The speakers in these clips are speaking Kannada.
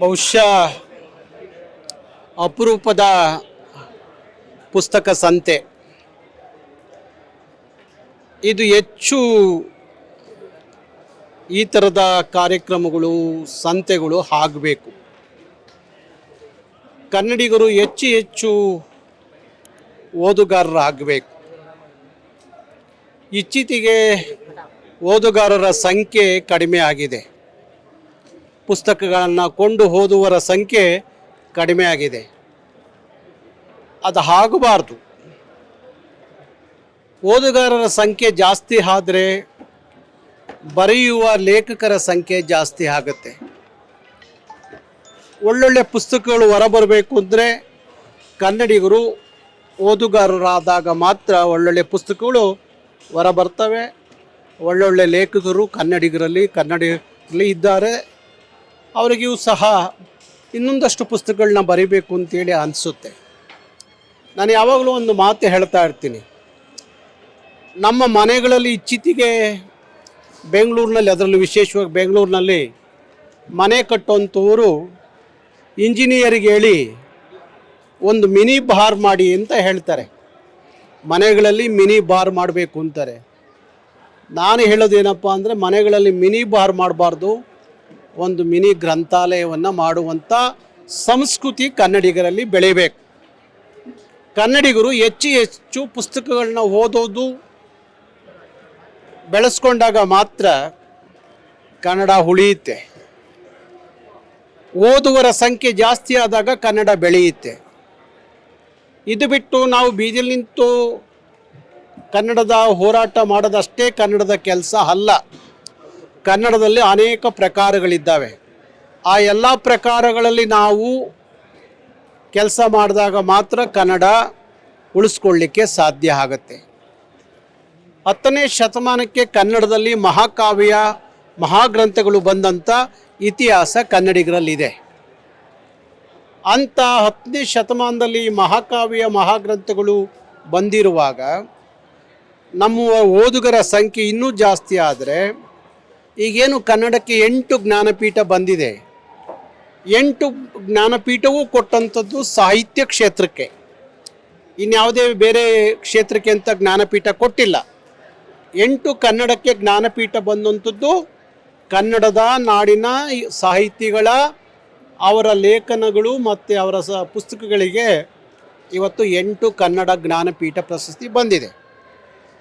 ಬಹುಶಃ ಅಪರೂಪದ ಪುಸ್ತಕ ಸಂತೆ. ಇದು ಹೆಚ್ಚು ಈ ಥರದ ಕಾರ್ಯಕ್ರಮಗಳು, ಸಂತೆಗಳು ಆಗಬೇಕು. ಕನ್ನಡಿಗರು ಹೆಚ್ಚು ಹೆಚ್ಚು ಓದುಗಾರರಾಗಬೇಕು. ಇತ್ತೀಚೆಗೆ ಓದುಗಾರರ ಸಂಖ್ಯೆ ಕಡಿಮೆ ಆಗಿದೆ. ಪುಸ್ತಕಗಳನ್ನು ಕೊಂಡು ಓದುವರ ಸಂಖ್ಯೆ ಕಡಿಮೆ ಆಗಿದೆ ಅದು ಆಗಬಾರ್ದು ಓದುಗಾರರ ಸಂಖ್ಯೆ ಜಾಸ್ತಿ ಆದರೆ ಬರೆಯುವ ಲೇಖಕರ ಸಂಖ್ಯೆ ಜಾಸ್ತಿ ಆಗುತ್ತೆ. ಒಳ್ಳೊಳ್ಳೆ ಪುಸ್ತಕಗಳು ಹೊರಬರಬೇಕು ಅಂದರೆ ಕನ್ನಡಿಗರು ಓದುಗಾರರಾದಾಗ ಮಾತ್ರ ಒಳ್ಳೊಳ್ಳೆ ಪುಸ್ತಕಗಳು ಹೊರಬರ್ತವೆ. ಒಳ್ಳೊಳ್ಳೆ ಲೇಖಕರು ಕನ್ನಡಿಗರಲ್ಲಿ ಕನ್ನಡಿಗರಲ್ಲಿ ಇದ್ದಾರೆ. ಅವರಿಗೂ ಸಹ ಇನ್ನೊಂದಷ್ಟು ಪುಸ್ತಕಗಳನ್ನ ಬರಿಬೇಕು ಅಂತೇಳಿ ಅನಿಸುತ್ತೆ. ನಾನು ಯಾವಾಗಲೂ ಒಂದು ಮಾತು ಹೇಳ್ತಾ ಇರ್ತೀನಿ. ನಮ್ಮ ಮನೆಗಳಲ್ಲಿ ಇಚ್ಛಿತಿಗೆ ಬೆಂಗಳೂರಿನಲ್ಲಿ, ಅದರಲ್ಲೂ ವಿಶೇಷವಾಗಿ ಬೆಂಗಳೂರಿನಲ್ಲಿ ಮನೆ ಕಟ್ಟುವಂಥವರು ಇಂಜಿನಿಯರಿಗೆ ಹೇಳಿ ಒಂದು ಮಿನಿ ಬಾರ್ ಮಾಡಿ ಅಂತ ಹೇಳ್ತಾರೆ. ಮನೆಗಳಲ್ಲಿ ಮಿನಿ ಬಾರ್ ಮಾಡಬೇಕು ಅಂತಾರೆ. ನಾನು ಹೇಳೋದೇನಪ್ಪ ಅಂದರೆ ಮನೆಗಳಲ್ಲಿ ಮಿನಿ ಬಾರ್ ಮಾಡಬಾರ್ದು. ಒಂದು ಮಿನಿ ಗ್ರಂಥಾಲಯವನ್ನು ಮಾಡುವಂಥ ಸಂಸ್ಕೃತಿ ಕನ್ನಡಿಗರಲ್ಲಿ ಬೆಳೆಯಬೇಕು ಕನ್ನಡಿಗರು ಹೆಚ್ಚು ಹೆಚ್ಚು ಪುಸ್ತಕಗಳನ್ನ ಓದೋದು ಬೆಳೆಸ್ಕೊಂಡಾಗ ಮಾತ್ರ ಕನ್ನಡ ಉಳಿಯುತ್ತೆ. ಓದುವರ ಸಂಖ್ಯೆ ಜಾಸ್ತಿ ಆದಾಗ ಕನ್ನಡ ಬೆಳೆಯುತ್ತೆ. ಇದು ಬಿಟ್ಟು ನಾವು ಬೀದಿಲಿ ನಿಂತು ಕನ್ನಡದ ಹೋರಾಟ ಮಾಡೋದಷ್ಟೇ ಕನ್ನಡದ ಕೆಲಸ ಅಲ್ಲ. ಕನ್ನಡದಲ್ಲಿ ಅನೇಕ ಪ್ರಕಾರಗಳಿದ್ದಾವೆ. ಆ ಎಲ್ಲ ಪ್ರಕಾರಗಳಲ್ಲಿ ನಾವು ಕೆಲಸ ಮಾಡಿದಾಗ ಮಾತ್ರ ಕನ್ನಡ ಉಳಿಸ್ಕೊಳ್ಳಿಕ್ಕೆ ಸಾಧ್ಯ ಆಗುತ್ತೆ. ಹತ್ತನೇ ಶತಮಾನಕ್ಕೆ ಕನ್ನಡದಲ್ಲಿ ಮಹಾಕಾವ್ಯ, ಮಹಾಗ್ರಂಥಗಳು ಬಂದಂಥ ಇತಿಹಾಸ ಕನ್ನಡಿಗರಲ್ಲಿದೆ. ಅಂಥ ಹತ್ತನೇ ಶತಮಾನದಲ್ಲಿ ಮಹಾಕಾವ್ಯ, ಮಹಾಗ್ರಂಥಗಳು ಬಂದಿರುವಾಗ ನಮ್ಮ ಓದುಗರ ಸಂಖ್ಯೆ ಇನ್ನೂ ಜಾಸ್ತಿ ಆದರೆ ಈಗೇನು ಕನ್ನಡಕ್ಕೆ ಎಂಟು ಜ್ಞಾನಪೀಠ ಬಂದಿದೆ. ಎಂಟು ಜ್ಞಾನಪೀಠವೂ ಕೊಟ್ಟಂಥದ್ದು ಸಾಹಿತ್ಯ ಕ್ಷೇತ್ರಕ್ಕೆ. ಇನ್ಯಾವುದೇ ಬೇರೆ ಕ್ಷೇತ್ರಕ್ಕೆ ಅಂತ ಜ್ಞಾನಪೀಠ ಕೊಟ್ಟಿಲ್ಲ. ಎಂಟು ಕನ್ನಡಕ್ಕೆ ಜ್ಞಾನಪೀಠ ಬಂದಂಥದ್ದು ಕನ್ನಡದ ನಾಡಿನ ಸಾಹಿತಿಗಳ, ಅವರ ಲೇಖನಗಳು ಮತ್ತು ಅವರ ಸ ಪುಸ್ತಕಗಳಿಗೆ ಇವತ್ತು ಎಂಟು ಕನ್ನಡ ಜ್ಞಾನಪೀಠ ಪ್ರಶಸ್ತಿ ಬಂದಿದೆ.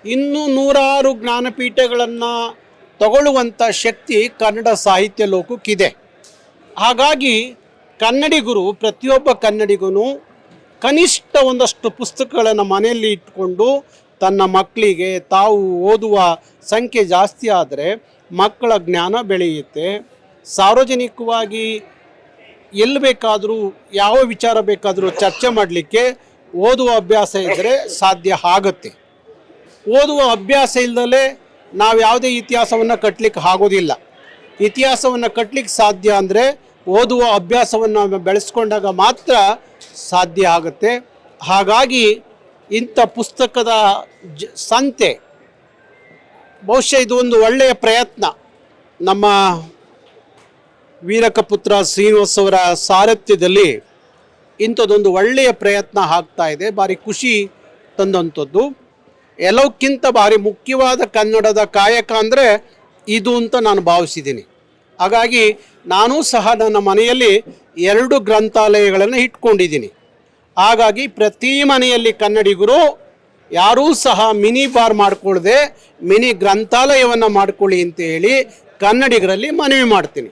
ಇನ್ನೂ ನೂರಾರು ಜ್ಞಾನಪೀಠಗಳನ್ನು ತಗೊಳ್ಳುವಂಥ ಶಕ್ತಿ ಕನ್ನಡ ಸಾಹಿತ್ಯ ಲೋಕಕ್ಕಿದೆ. ಹಾಗಾಗಿ ಕನ್ನಡಿಗರು ಪ್ರತಿಯೊಬ್ಬ ಕನ್ನಡಿಗನು ಕನಿಷ್ಠ ಒಂದಷ್ಟು ಪುಸ್ತಕಗಳನ್ನು ಮನೆಯಲ್ಲಿ ಇಟ್ಕೊಂಡು ತನ್ನ ಮಕ್ಕಳಿಗೆ ತಾವು ಓದುವ ಸಂಖ್ಯೆ ಜಾಸ್ತಿ ಆದರೆ ಮಕ್ಕಳ ಜ್ಞಾನ ಬೆಳೆಯುತ್ತೆ. ಸಾರ್ವಜನಿಕವಾಗಿ ಎಲ್ಲಿ ಬೇಕಾದರೂ, ಯಾವ ವಿಚಾರ ಬೇಕಾದರೂ ಚರ್ಚೆ ಮಾಡಲಿಕ್ಕೆ ಓದುವ ಅಭ್ಯಾಸ ಇದ್ದರೆ ಸಾಧ್ಯ ಆಗುತ್ತೆ. ಓದುವ ಅಭ್ಯಾಸ ಇಲ್ಲದಲೇ ನಾವು ಯಾವುದೇ ಇತಿಹಾಸವನ್ನು ಕಟ್ಟಲಿಕ್ಕೆ ಆಗೋದಿಲ್ಲ. ಇತಿಹಾಸವನ್ನು ಕಟ್ಟಲಿಕ್ಕೆ ಸಾಧ್ಯ ಅಂದರೆ ಓದುವ ಅಭ್ಯಾಸವನ್ನು ಬೆಳೆಸ್ಕೊಂಡಾಗ ಮಾತ್ರ ಸಾಧ್ಯ ಆಗುತ್ತೆ. ಹಾಗಾಗಿ ಇಂಥ ಪುಸ್ತಕದ ಜ, ಸಂತೆ ಬಹುಶಃ ಇದು ಒಂದು ಒಳ್ಳೆಯ ಪ್ರಯತ್ನ. ನಮ್ಮ ವೀರಕಪುತ್ರ ಶ್ರೀನಿವಾಸ್ ಅವರ ಸಾರಥ್ಯದಲ್ಲಿ ಇಂಥದ್ದೊಂದು ಒಳ್ಳೆಯ ಪ್ರಯತ್ನ ಆಗ್ತಾ ಇದೆ. ಭಾರಿ ಖುಷಿ ತಂದಂಥದ್ದು. ಎಲ್ಲಕ್ಕಿಂತ ಭಾರಿ ಮುಖ್ಯವಾದ ಕನ್ನಡದ ಕಾಯಕ ಅಂದರೆ ಇದು ಅಂತ ನಾನು ಭಾವಿಸಿದ್ದೀನಿ. ಹಾಗಾಗಿ ನಾನೂ ಸಹ ನನ್ನ ಮನೆಯಲ್ಲಿ ಎರಡು ಗ್ರಂಥಾಲಯಗಳನ್ನು ಇಟ್ಕೊಂಡಿದ್ದೀನಿ. ಹಾಗಾಗಿ ಪ್ರತಿ ಮನೆಯಲ್ಲಿ ಕನ್ನಡಿಗರು ಯಾರೂ ಸಹ ಮಿನಿ ಬಾರ್ ಮಾಡಿಕೊಳ್ಳದೆ ಮಿನಿ ಗ್ರಂಥಾಲಯವನ್ನು ಮಾಡಿಕೊಳ್ಳಿ ಅಂತ ಹೇಳಿ ಕನ್ನಡಿಗರಲ್ಲಿ ಮನವಿ ಮಾಡ್ತೀನಿ.